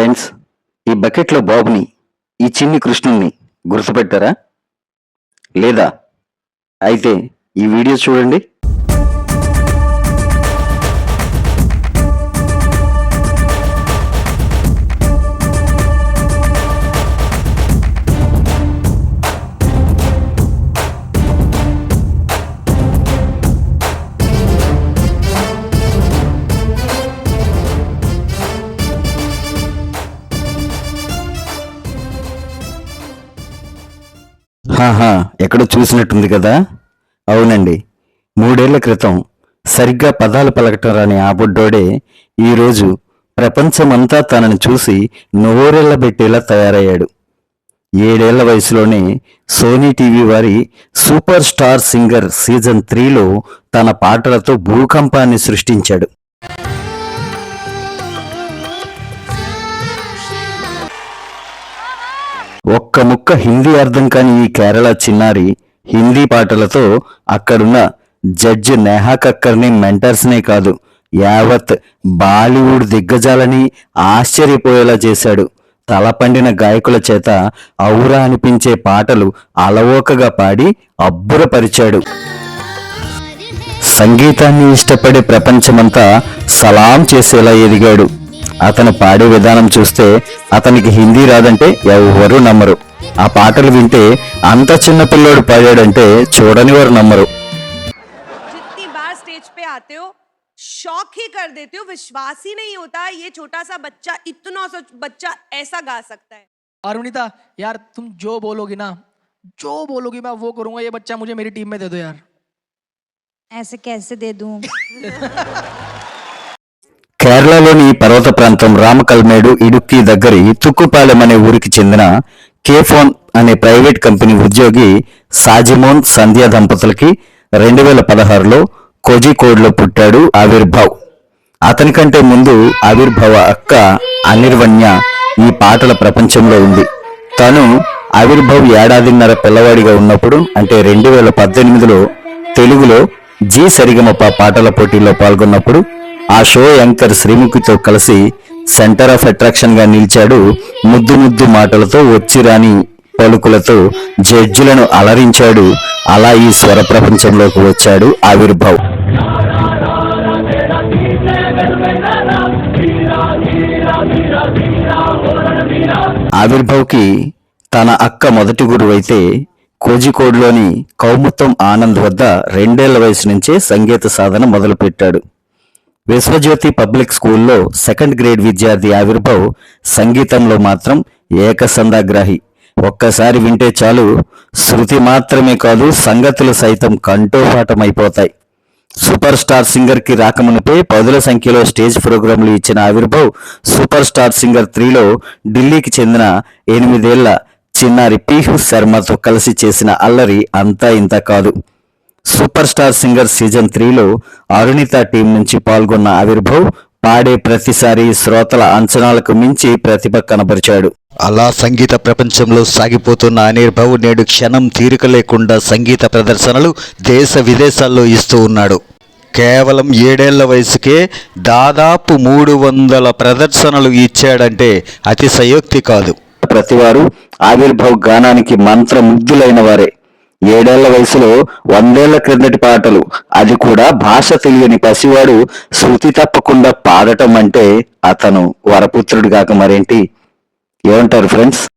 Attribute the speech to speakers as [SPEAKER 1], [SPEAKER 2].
[SPEAKER 1] Friends ఈ బకెట్లో బాబుని ఈ చిన్ని కృష్ణుణ్ణి గుర్తుపెట్టారా? లేదా? అయితే ఈ వీడియో చూడండి. ఆహా ఎక్కడో చూసినట్టుంది కదా? అవునండి. మూడేళ్ళ క్రితం సరిగ్గా పదాలు పలకటం రాని ఆ బుడ్డోడే ఈరోజు ప్రపంచమంతా తనని చూసి నోరెళ్ళబెట్టేలా తయారయ్యాడు. ఏడేళ్ళ వయసులోనే సోనీ టీవీ వారి సూపర్ స్టార్ సింగర్ సీజన్ త్రీలో తన పాటలతో భూకంపాన్ని సృష్టించాడు. ఒక్క ముక్క హిందీ అర్థం కాని ఈ కేరళ చిన్నారి హిందీ పాటలతో అక్కడున్న జడ్జ్ నేహా కక్కర్ని మెంటర్స్నే కాదు యావత్ బాలీవుడ్ దిగ్గజాలని ఆశ్చర్యపోయేలా చేశాడు. తలపండిన గాయకుల చేత ఔరా అనిపించే పాటలు అలవోకగా పాడి అబ్బురపరిచాడు. సంగీతాన్ని ఇష్టపడే ప్రపంచమంతా సలాం చేసేలా ఎదిగాడు. అతను పాడే విధానం చూస్తే అతనికి హిందీ రాదంటే ఎవరు నమ్మరు ఆ పాటలు వింటే అంత చిన్న పిల్లోడు పాడాడంటే చూడని వారు నమ్మరు
[SPEAKER 2] जितनी बार स्टेज पे आते हो शॉक ही कर देते हो विश्वास ही नहीं होता ये छोटा सा बच्चा इतना सा बच्चा ऐसा गा सकता है
[SPEAKER 3] अरुणिता यार तुम जो बोलोगी ना जो बोलोगी मैं वो करूंगा ये बच्चा मुझे मेरी टीम में दे दो यार
[SPEAKER 4] ऐसे कैसे दे दूं
[SPEAKER 1] కేరళలోని పర్వత ప్రాంతం రామకల్మేడు ఇడుక్కి దగ్గరి తుక్కుపాలెం అనే ఊరికి చెందిన కేఫోన్ అనే ప్రైవేట్ కంపెనీ ఉద్యోగి సాజిమోన్ సంధ్యా దంపతులకి రెండు వేల పదహారులో కోజికోడ్లో పుట్టాడు ఆవిర్భావ్. అతనికంటే ముందు ఆవిర్భావ అక్క అనిర్వణ్య ఈ పాటల ప్రపంచంలో ఉంది. తను ఆవిర్భావ్ ఏడాదిన్నర పిల్లవాడిగా ఉన్నప్పుడు అంటే రెండు వేల పద్దెనిమిదిలో తెలుగులో జీ సరిగమప పాటల పోటీలో పాల్గొన్నప్పుడు ఆ షో యాంకర్ శ్రీముఖితో కలిసి సెంటర్ ఆఫ్ అట్రాక్షన్గా నిలిచాడు. ముద్దు ముద్దు మాటలతో వచ్చిరాని పలుకులతో జడ్జిలను అలరించాడు. అలా ఈ స్వర ప్రపంచంలోకి వచ్చాడు ఆవిర్భావ్. ఆవిర్భావ్కి తన అక్క మొదటి గురువు అయితే కోజికోడ్లోని కౌముత్తం ఆనంద్ వద్ద రెండేళ్ళ వయసు నుంచే సంగీత సాధన మొదలుపెట్టాడు. విశ్వజ్యోతి పబ్లిక్ స్కూల్లో సెకండ్ గ్రేడ్ విద్యార్థి ఆవిర్భావ్ సంగీతంలో మాత్రం ఏకసందాగ్రాహి ఒక్కసారి వింటే చాలు. శృతి మాత్రమే కాదు సంగతులు సైతం కంఠోపాఠమైపోతాయి. సూపర్ స్టార్ సింగర్కి రాకమునిపే పదుల సంఖ్యలో స్టేజ్ ప్రోగ్రాంలు ఇచ్చిన ఆవిర్భావ్ సూపర్ స్టార్ సింగర్ త్రీలో ఢిల్లీకి చెందిన ఎనిమిదేళ్ళ చిన్నారి పీహు శర్మతో కలిసి చేసిన అల్లరి అంతా ఇంత కాదు. సూపర్ స్టార్ సింగర్ సీజన్ త్రీలో అరుణిత టీం నుంచి పాల్గొన్న ఆవిర్భావ్ పాడే ప్రతిసారి శ్రోతల అంచనాలకు మించి ప్రతిభ కనబరిచాడు.
[SPEAKER 5] అలా సంగీత ప్రపంచంలో సాగిపోతున్న అనిర్భవ్ నేడు క్షణం తీరిక లేకుండా సంగీత ప్రదర్శనలు దేశ విదేశాల్లో ఇస్తూ ఉన్నాడు. కేవలం ఏడేళ్ళ వయసుకే దాదాపు మూడు వందల ప్రదర్శనలు ఇచ్చాడంటే అతిశయోక్తి కాదు.
[SPEAKER 1] ప్రతివారు ఆవిర్భావ్ గానానికి మంత్రముగ్ధులైన వారే. ఏడేళ్ళ వయసులో వందేళ్ళ క్రిందటి పాటలు. అది కూడా భాష తెలియని పసివాడు శృతి తప్పకుండా పాడటం అంటే అతను వరపుత్రుడు కాక మరేంటి? ఏమంటారు ఫ్రెండ్స్?